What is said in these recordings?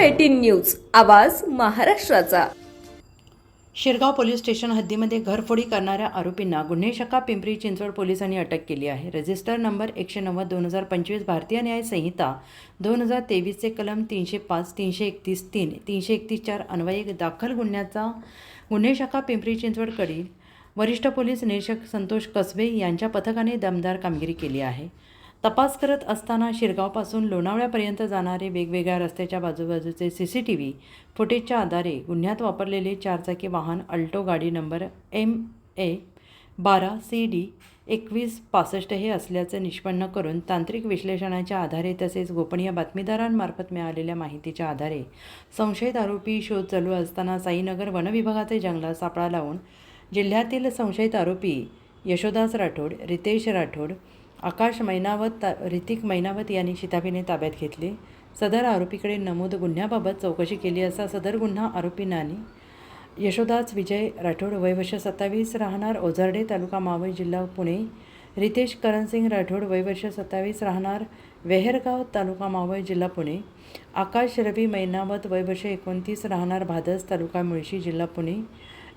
Eighteen news आवाज महाराष्ट्राचा. Shirgaon police station हद्दीमध्ये घरफोडी करणाऱ्या आरोपींना गुन्हे शाखा पिंपरी चिंचवड पोलिसांनी अटक केली आहे. रजिस्टर नंबर एकशे नव्वद दोन हजार पंचवीस भारतीय न्याय संहिता दोन हजार तेवीसचे कलम तीनशे पाच तीनशे एकतीस तीन तीनशे एकतीस चार अन्वये दाखल गुन्ह्याचा गुन्हे शाखा पिंपरी चिंचवडकडील वरिष्ठ पोलीस निरीक्षक संतोष कसबे यांच्या पथकाने दमदार कामगिरी केली आहे. तपास करत असताना शिरगावपासून लोणावळ्यापर्यंत जाणारे वेगवेगळ्या रस्त्याच्या बाजूबाजूचे सी सी टी व्ही फुटेजच्या आधारे गुन्ह्यात वापरलेले चारचाकी वाहन अल्टो गाडी नंबर एम ए बारा सी डी एकवीस पासष्ट हे असल्याचे निष्पन्न करून तांत्रिक विश्लेषणाच्या आधारे तसेच गोपनीय बातमीदारांमार्फत मिळालेल्या माहितीच्या आधारे संशयित आरोपी शोध चालू असताना साईनगर वनविभागाचे जंगलात सापळा लावून जिल्ह्यातील संशयित आरोपी यशोदास राठोड रितेश राठोड आकाश मैनावत ता ऋतिक मैनावत यांनी शिताबीने ताब्यात घेतले. सदर आरोपीकडे नमूद गुन्ह्याबाबत चौकशी केली असता सदर गुन्हा आरोपींनी यशोदास विजय राठोड वयवर्ष सत्तावीस राहणार ओझरडे तालुका मावळ जिल्हा पुणे रितेश करणसिंग राठोड वयवर्ष सत्तावीस राहणार वेहेरगाव तालुका मावळ जिल्हा पुणे आकाश रवी मैनावत वयवर्ष एकोणतीस राहणार भादस तालुका मुळशी जिल्हा पुणे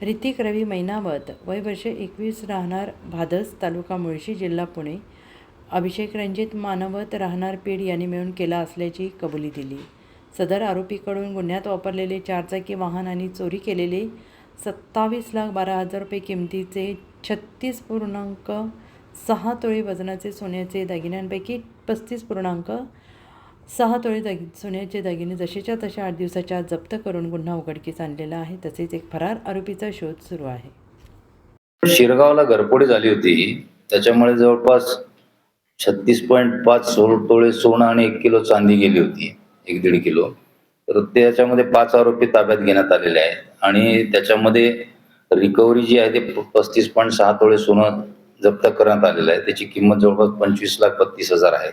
ऋतिक रवी मैनावत वयवर्ष एकवीस राहणार भादस तालुका मुळशी जिल्हा पुणे अभिषेक रंजित मानवत राहणार पेड यांनी मिळून केला असल्याची कबुली दिली. सदर आरोपीकडून गुन्ह्यात वापरलेले चारचाकी वाहन आणि चोरी केलेले सत्तावीस लाख बारा हजार रुपये किमतीचे छत्तीस पूर्णांक सहा तोळे वजनाचे सोन्याचे दागिन्यांपैकी पस्तीस पूर्णांक सहा तोळे दागि सोन्याचे दागिने जसेच्या तशा आठ दिवसाच्या जप्त करून गुन्हा उघडकीस आणलेला आहे तसेच एक फरार आरोपीचा शोध सुरू आहे. शिरगावला घरपोडी झाली होती. त्याच्यामुळे जवळपास छत्तीस पॉईंट पाच सोळ तोळे सोनं आणि एक किलो चांदी गेली होती एक दीड किलो. तर त्याच्यामध्ये पाच आरोपी ताब्यात घेण्यात आलेले आहेत. आणि त्याच्यामध्ये रिकव्हरी जी आहे ते पस्तीस पॉईंट सहा तोळे सोनं जप्त करण्यात आलेलं आहे. त्याची किंमत जवळपास पंचवीस लाख बत्तीस हजार आहे.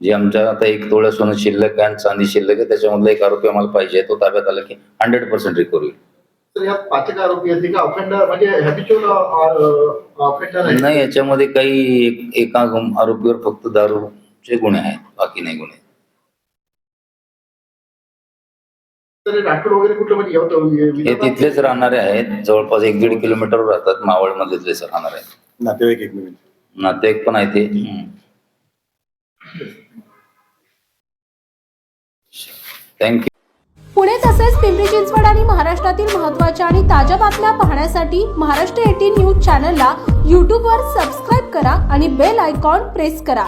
जे आमच्या आता एक तोळ्या सोनं शिल्लक आहे आणि चांदी शिल्लक आहे. त्याच्यामधला एक आरोपी आम्हाला पाहिजे तो ताब्यात आला की हंड्रेड पर्सेंट रिकव्हरी तर या पाचक आरोपी आहेत का ऑफेंडर म्हणजे हॅबिच्युअल ऑफेंडर आहे नाही याच्यामध्ये काही एक- एका आरोपीवर फक्त दारूचे गुन्हे आहेत बाकी नाही गुन्हे. तर राठोड वगैरे कुठलं म्हणजे हे? तिथलेच राहणारे आहेत जवळपास एक दीड किलोमीटरवर राहतात मावळ मधलेच राहणार आहेत. नातेवाईक एकमेकांचे नातेवाईक पण आहे ते. थँक्यू पिंपरी चिंचवड आणि महाराष्ट्रातील महत्त्वाच्या आणि ताज्या बातम्या पाहण्यासाठी महाराष्ट्र एटीन न्यूज चॅनलला यूट्यूबवर सबस्क्राईब करा आणि बेल आयकॉन प्रेस करा.